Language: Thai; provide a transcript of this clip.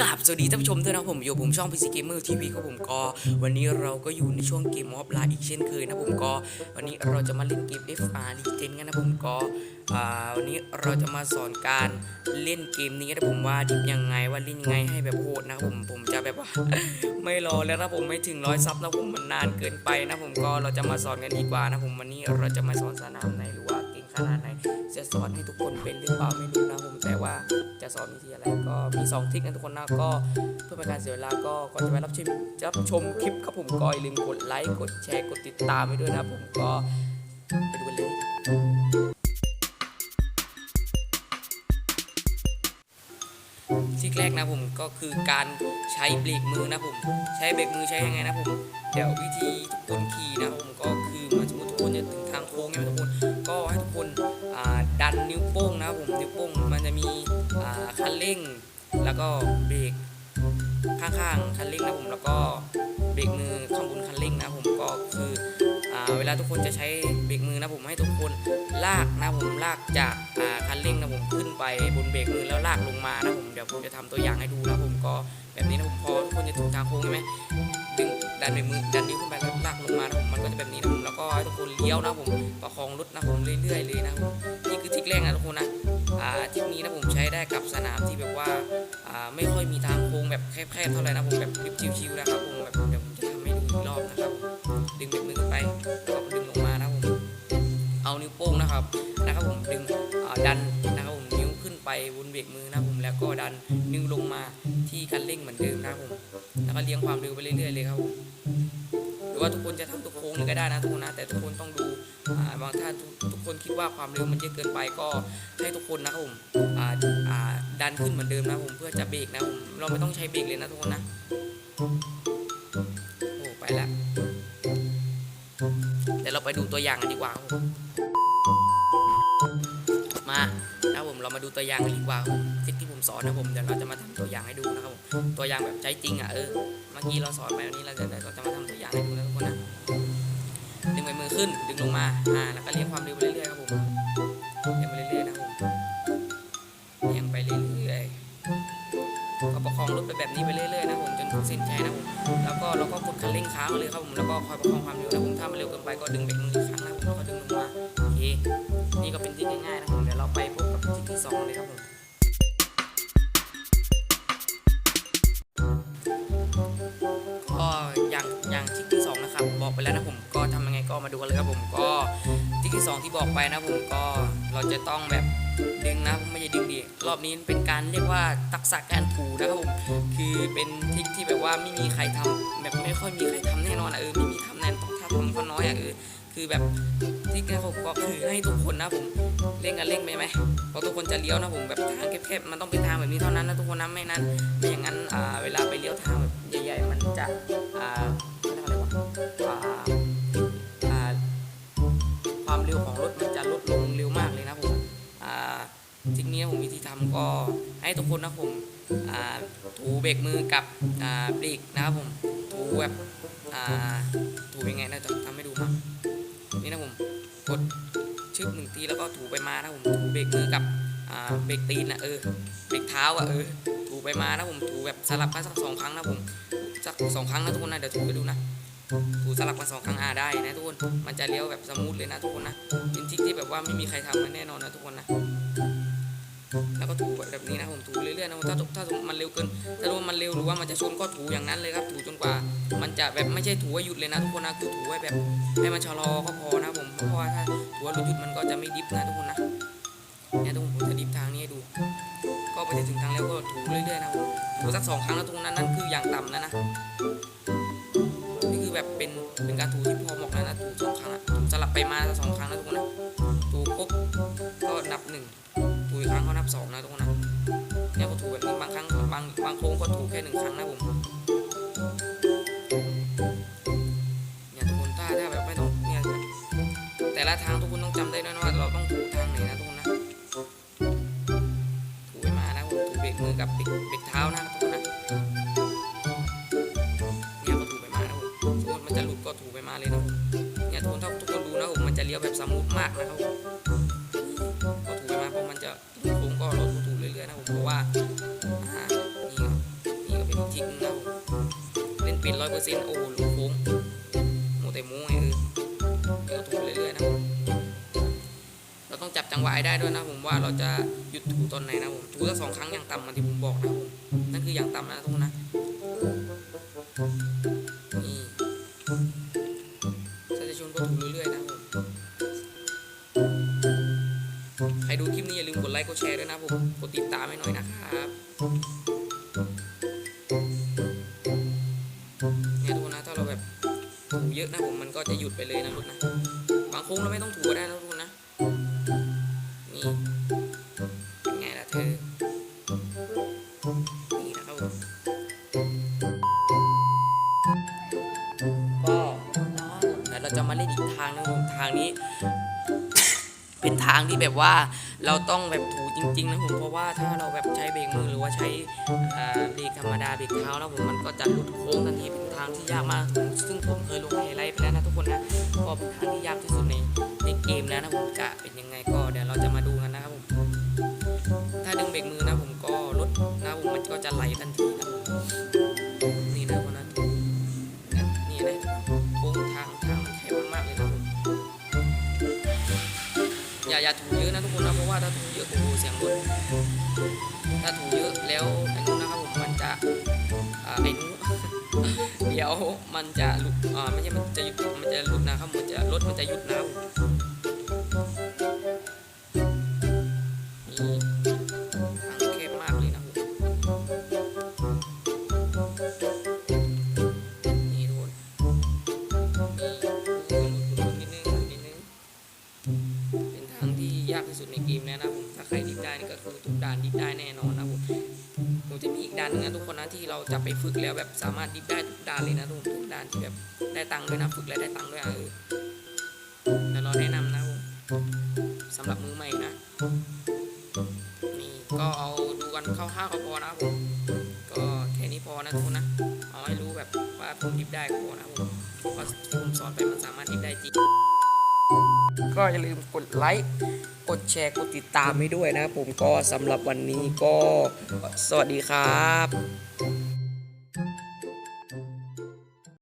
กราบสวัสดีท่านผู้ชมด้วยนะครับผมอยู่ผมช่อง PC Gamer TV ครับผมก็ วันนี้เราก็อยู่ในช่วงเกมมอบไลน์อีกเช่นเคยนะผมก็ วันนี้เราจะมาเล่นเกม FR Legend กันนะผมก็อ่าวันนี้เราจะมาสอนการเล่นเกมนี้นะผมว่าดิบยังไงว่าเล่นยังไงให้แบบโหดนะผมผมจะแบบว่าไม่รอแล้วนะผมไม่ถึงร้อยซับนะผมมันนานเกินไปนะผมก็เราจะมาสอนกันดีกว่านะผมวันนี้เราจะมาสอนสนามไหนหรือว่าเก่งขนาดไหนจะสอนให้ทุกคนเป็นหรือเปล่าไม่รู้นะผมแต่ว่า จะสอนวิธีอะไรก็มีสองทริคนะทุกคนนะก็เพื่อเป็นการเสียเวลาก็ก่อนจะไปรับชมรับชมคลิปครับผมก็อย่าลืมกดไลค์กดแชร์กดติดตามไปด้วยนะผมก็ไปดูกันเลยที่แรกนะผมก็คือการใช้เบรกมือนะผมใช้เบรกมือใช้ยังไงนะผมเดี๋ยววิธีทุกคนขี่นะผมก็คือเหมันสมมติทุกคนจะถึงทางโค้งใช่ไหมทุกคน นิ้วโป้งนะผมนิ้วโป้งมันจะมีคันเร่ง แล้วก็เบรกข้างๆคันเร่งนะผมแล้วก็เบรกมือข้างบนคันเร่งนะผมก็คือเวลาทุกคนจะใช้เบรกมือนะผมให้ทุกคนลากนะผมลากจากคันเร่งนะผมขึ้นไปบนเบรกมือแล้วลากลงมานะผมเดี๋ยวผมจะทำตัวอย่างให้ดูนะผมก็แบบนี้นะผมพอทุกคนจะถึงทางโค้งใช่ไหมดึงดันเบรกมือดันนิ้วขึ้นไปแล้วลากลงมานะผมมันก็จะแบบนี้นะผมแล้วก็ให้ทุกคนเลี้ยวนะผมประคองรถนะผมเรื่อยๆเลยนะผม แบบแคบๆเท่าไหร่นะผมแบบชิวๆนะครับผมแบบเดี๋ยวผมจะทำให้ดูอีกรอบนะครับ ดึงเบรกมือขึ้นไปก็ดึงลงมานะผมเอานิ้วโป้งนะครับนะครับผมดึงดันนะครับผมนิ้วขึ้นไปบนเบรกมือนะครับผมแล้วก็ดันนิ้วลงมาที่คันเร่งเหมือนเดิมนะครับผมแล้วก็เลี้ยงความเร็วไปเรื่อยๆเลยครับผมหรือว่าทุกคนจะทำทุกโค้งก็ได้นะทุกคนนะแต่ทุกคนต้องดูบางท่านทุกคนคิดว่าความเร็วมันเยอะเกินไปก็ให้ทุกคนนะครับผมอ่า ดันขึ้นเหมือนเดิมนะผมเพื่อจะเบรกนะผมเราไม่ต้องใช้เบรกเลยนะทุกคนนะโอ้ไปละเดี๋ยวเราไปดูตัวอย่างกันดีกว่าครับผมมานะผมเรามาดูตัวอย่างกันดีกว่าครับผมทิศที่ผมสอนนะผมเดี๋ยวเราจะมาทำตัวอย่างให้ดูนะครับผมตัวอย่างแบบใช้จริงอะเออเมื่อกี้เราสอนไปวันนี้เราจะเดี๋ยวเราจะมาทำตัวอย่างให้ดูนะทุกคนนะดึงไปมือขึ้นดึงลงมาอ่าแล้วก็เลี้ยงความเร็วไปเรื่อยๆครับผมเลี้ยงไปเรื่อยๆนะครับผม นี้ไปเรื่อยๆนะผมจนถึงเส้นชัยนะผมแล้วก็เราก็กดคันเร่งค้างเลยครับผมแล้วก็คอยประคองความเร็วนะผมถ้ามันเร็วเกินไปก็ดึงเบรกมืออีกครั้งนะผมก็ดึงลงมาโอเคนี่ก็เป็นทริคง่ายๆนะผมเดี๋ยวเราไปพบกับทริคที่สองเลยครับผมก็อย่างอย่างทริคที่สองนะครับบอกไปแล้วนะผมก็ทำยังไงก็มาดูกันเลยครับผมก็ ทริคที่สองที่บอกไปนะผมก็เราจะต้องแบบดึงนะไม่ใช่ดึงดิรอบนี้เป็นการเรียกว่าทักษะการถูนะครับผมคือเป็นทริคที่แบบว่าไม่มีใครทำแบบไม่ค่อยมีใครทำแน่นอนอะเออไม่มีทำแน่นต้องถ้าทำก็น้อยอะเออคือแบบทริคนะผมก็คือให้ทุกคนนะผมเร่งกันเร่งไปไหมเพราะทุกคนจะเลี้ยวนะผมแบบทางแคบๆมันต้องเป็นทางแบบนี้เท่านั้นนะทุกคนนะไม่นั้นไม่อย่างนั้นอ่าเวลาไปเลี้ยวทางแบบใหญ่ ๆ มันจะอ่า นี้ผมวิธีทำก็ให้ทุกคนนะผมถูเบรกมือกับเบรกนะครับผมถูแบบถูยังไงนะจะทำให้ดูครับนี่นะผมกดชึบหนึ่งทีแล้วก็ถูไปมานะผมถูเบรกมือกับเบรกตีนนะเออเบรกเท้าอะเออถูไปมานะผมถูแบบสลับกันสักสองครั้งนะผมสักสองครั้งนะทุกคนนะเดี๋ยวถูไปดูนะถูสลับมาสองครั้งอาได้นะทุกคนมันจะเลี้ยวแบบสมูทเลยนะทุกคนนะเป็นทริคที่แบบว่าไม่มีใครทำมันแน่นอนนะทุกคนนะ แล้วก็ถูแบบนี้นะผมถูเรื่อยๆนะถ้าถ้ามันเร็วเกินถ้ารู้ว่ามันเร็วหรือว่ามันจะชนก็ถูอย่างนั้นเลยครับ ถูจนกว่า มันจะแบบไม่ใช่ถูว่าหยุดเลยนะทุกคนนะคือถูไว้แบบให้มันชะลอก็พอนะผมเพราะว่าถ้าถูว่าหยุดมันก็จะไม่ดิฟนะทุกคนนะเนี่ยทุกคนผมจะดิฟทางนี้ให้ดู ก็ไปถึงทางแล้วก็ถูเรื่อยๆนะผมถูสักสองครั้งแล้วตรงนั้นนั่นคืออย่างต่ำแล้วนะนี่คือแบบเป็นเป็นการถูที่พอเหมาะแล้วนะถูสองครั้งถูสลับไปมาสองครั้งแล้วทุกคนนะถูครบก็นับหนึ่ง ถูอีกครั้งก็นับสองนะทุกคนนะเนี่ยก็ถูแบบนี้บางครั้งบางบางโค้งก็ถูแค่หนึ่งครั้งนะผมเนี่ยทุกคนถ้าถ้าแบบไม่ต้องเนี่ยแต่ละทางทุกคนต้องจำได้นะว่าเราต้องถูทางไหนนะทุกคนนะถูไปมานะผมถูเบรกมือกับเบรกเบรกเท้านะทุกคนนะเนี่ยก็ถูไปมานะผมสมมติมันจะหลุดก็ถูไปมาเลยนะเนี่ยทุกคนถ้าทุกคนดูนะผมมันจะเลี้ยวแบบสมูทมากนะครับ เพราะว่านี่ก็นี่ก็เป็นทิกนะเล่นเป็นร้อยเปอร์เซ็นต์โอ้โหลูกโค้งโมเตมูไงเออเดี๋ยวถูกเรื่อยๆนะเราต้องจับจังหวะได้ด้วยนะผมว่าเราจะหยุดถูตอนไหนนะผมถูสักสองครั้งอย่างต่ำมันที่ผมบอกนะผมนั่นคืออย่างต่ำนะทุกคนนะ ค์กดแชร์ด้วยนะผม กดติดตามให้หน่อยนะครับเนี่ยทุกคนนะถ้าเราแบบถูเยอะนะผมมันก็จะหยุดไปเลยนะลูกนะ บางโค้งเราไม่ต้องถูก็ได้นะทุกคนนะ นี่ ทางที่แบบว่าเราต้องแบบถูจริงๆนะผมเพราะว่าถ้าเราแบบใช้เบรกมือหรือว่าใช้เบรกธรรมดาเบรกเท้าแล้วผมมันก็จะหลุดโค้งทันทีเป็นทางที่ยากมากผมซึ่งผมเคยลงไฮไลท์ไปแล้วนะทุกคนนะก็เป็นทางที่ยากที่สุดในในเกมแล้วนะผมจะเป็นยังไงก็เดี๋ยวเราจะมาดูกันนะครับผมถ้าดึงเบรกมือนะผมก็รถนะผมมันก็จะไหลทันที อย่าอย่าถูเยอะนะทุกคนนะเพราะว่าถ้าถูเยอะโอ้เสียงรถถ้าถูเยอะแล้วไอ้นู้นนะครับผมมันจะไอ้นู้เดี๋ยวมันจะหลุดอ่าไม่ใช่มันจะหยุดมันจะหลุดนะครับมันจะรถมันจะหยุดนะครับ ยากที่สุดในเกมแล้วนะผมถ้าใครดิฟได้นี่ก็คือทุกด่านดิฟได้แน่นอนนะผมผมจะมีอีกด่านนึงนะทุกคนนะที่เราจะไปฝึกแล้วแบบสามารถดิฟได้ทุกด่านเลยนะทุกทุกด่านที่แบบได้ตังค์ด้วยนะฝึกแล้วได้ตังค์ด้วยอะเออแล้วเราแนะนำนะผมสำหรับมือใหม่นะนี่ก็เอาดูกันคร่าวๆก็พอนะผมก็แค่นี้พอนะทุกคนนะเอาให้รู้แบบว่าผมดิฟได้ก็พอนะผมเพราะผมสอนไปมันสามารถดิฟได้จริง ก็อย่าลืมกดไลค์กดแชร์กดติดตามให้ด้วยนะครับผมก็สำหรับวันนี้ก็สวัสดีครับ